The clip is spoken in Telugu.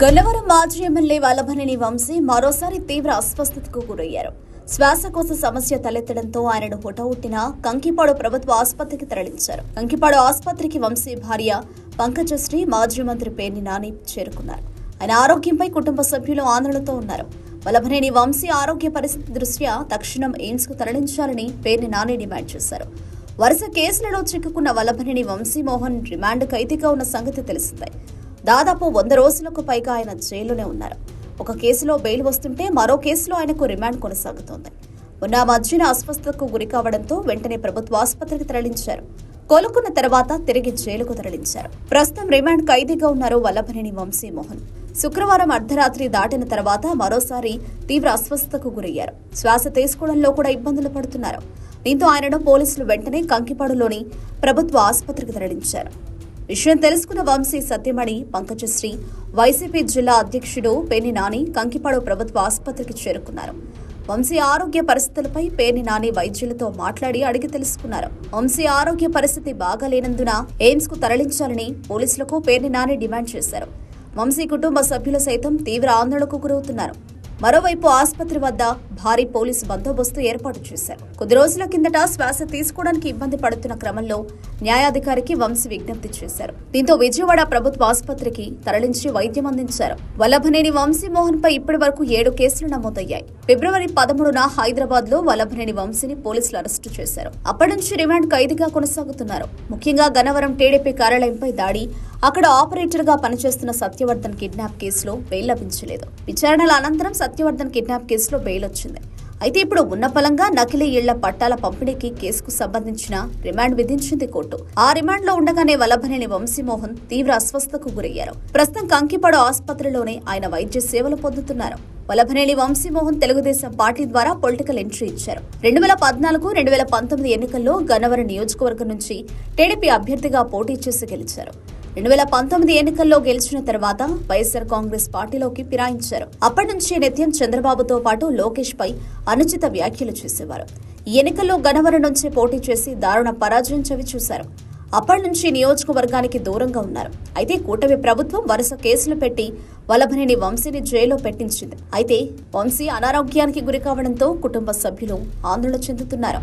గన్నవరం మాజీ ఎమ్మెల్యే వల్లభనేని వంశీ మరోసారి తీవ్ర అస్వస్థతకు గురయ్యారు. శ్వాసకోశ సమస్య తలెత్తడంతో ఆయనను హుటహుట్టిన కంకిపాడు ప్రభుత్వ ఆసుపత్రికి తరలించారు. కంకిపాడు ఆసుపత్రికి వంశీ భార్య పంకజశ్రీ మాజీ మంత్రి పేర్ని నాని చేరుకున్నారు. ఆయన ఆరోగ్యంపై కుటుంబ సభ్యులు ఆందోళనతో ఉన్నారు. వల్లభనేని వంశీ ఆరోగ్య పరిస్థితి దృష్ట్యా తక్షణం ఎయిమ్స్కు తరలించాలని పేర్ని నాని డిమాండ్ చేశారు. వరుస కేసులలో చిక్కుకున్న వల్లభనేని వంశీమోహన్ రిమాండ్ ఖైదీగా ఉన్న సంగతి తెలిసిందే. దాదాపు వంద రోజులకు పైగా ఆయన జైల్లోనే ఉన్నారు. ఒక కేసులో బెయిల్ వస్తుంటే మరో కేసులో ఆయనకు రిమాండ్ కొనసాగుతోంది. ఉన్న మధ్యన అస్వస్థతకు గురి కావడంతో వెంటనే ప్రభుత్వ ఆసుపత్రికి తరలించారు. కోలుకున్న తర్వాత తిరిగి జైలుకు తరలించారు. ప్రస్తుతం రిమాండ్ ఖైదీగా ఉన్నారు వల్లభనేని వంశీమోహన్. శుక్రవారం అర్ధరాత్రి దాటిన తర్వాత మరోసారి తీవ్ర అస్వస్థతకు గురయ్యారు. శ్వాస తీసుకోవడంలో కూడా ఇబ్బందులు పడుతున్నారు. దీంతో ఆయనను పోలీసులు వెంటనే కంకిపాడులోని ప్రభుత్వ ఆసుపత్రికి తరలించారు. విషయం తెలుసుకున్న వంశీ సత్యమణి పంకజశ్రీ వైసీపీ జిల్లా అధ్యక్షుడు పేర్ని నాని కంకిపాడు ప్రభుత్వ ఆసుపత్రికి చేరుకున్నారు. వంశీ ఆరోగ్య పరిస్థితులపై పేర్ని నాని వైద్యులతో మాట్లాడి అడిగి తెలుసుకున్నారు. వంశీ ఆరోగ్య పరిస్థితి బాగాలేనందున ఎయిమ్స్కు తరలించాలని పోలీసులకు పేర్ని నాని డిమాండ్ చేశారు. వంశీ కుటుంబ సభ్యులు సైతం తీవ్ర ఆందోళనకు గురవుతున్నారు. మరోవైపు ఆసుపత్రి వద్ద భారీ పోలీసు బందోబస్తు ఏర్పాటు చేశారు. కొద్ది రోజుల కిందట శ్వాస తీసుకోవడానికి ఇబ్బంది పడుతున్న క్రమంలో న్యాయాధికారికి వంశీ విజ్ఞప్తి చేశారు. దీంతో విజయవాడ ప్రభుత్వ ఆసుపత్రికి తరలించి వైద్యం అందించారు. వల్లభనేని వంశీమోహన్ పై ఇప్పటి వరకు ఏడు కేసులు నమోదయ్యాయి. ఫిబ్రవరి పదమూడున హైదరాబాద్లో వల్లభనేని వంశీని పోలీసులు అరెస్టు చేశారు. అప్పటి నుంచి రిమాండ్ ఖైదీగా కొనసాగుతున్నారు. ముఖ్యంగా గన్నవరం టీడీపీ కార్యాలయంపై దాడి అక్కడ ఆపరేటర్గా పనిచేస్తున్న సత్యవర్ధన్ కిడ్నాప్ కేసులో బెయిల్ లభించలేదు. విచారణల అనంతరం సత్యవర్ధన్ కిడ్నాప్ కేసులో బెయిల్ వచ్చింది. అయితే ఇప్పుడు ఉన్న ఫలంగా నకిలీ ఇళ్ళ పట్టాల పంపిణీకి కేసుకు సంబంధించిన రిమాండ్ విధించింది కోర్టు. ఆ రిమాండ్లో ఉండగానే వల్లభనేని వంశీమోహన్ తీవ్ర అస్వస్థతకు గురయ్యారు. ప్రస్తుతం కంకిపాడు ఆసుపత్రిలోనే ఆయన వైద్య సేవలు పొందుతున్నారు. వల్లభనేని వంశీమోహన్ తెలుగుదేశం పార్టీ ద్వారా పొలిటికల్ ఎంట్రీ ఇచ్చారు. రెండు వేల పద్నాలుగు రెండు వేల పంతొమ్మిది ఎన్నికల్లో గన్నవరం నియోజకవర్గం నుంచి టీడీపీ అభ్యర్థిగా పోటీ చేసి గెలిచారు. రెండు వేల పంతొమ్మిది ఎన్నికల్లో గెలిచిన తర్వాత వైఎస్ఆర్ కాంగ్రెస్ పార్టీలోకి ఫిరాయించారు. అప్పటి నుంచి నిత్యం చంద్రబాబుతో పాటు లోకేష్ పై అనుచిత వ్యాఖ్యలు చేసేవారు. ఎన్నికల్లో గణవరం నుంచి పోటీ చేసి దారుణ పరాజయం చవి చూశారు. అప్పటి నుంచి నియోజకవర్గానికి దూరంగా ఉన్నారు. అయితే కూటమి ప్రభుత్వం వరుస కేసులు పెట్టి వల్లభనేని వంశీని జైల్లో పెట్టించింది. అయితే వంశీ అనారోగ్యానికి గురి కావడంతో కుటుంబ సభ్యులు ఆందోళన చెందుతున్నారు.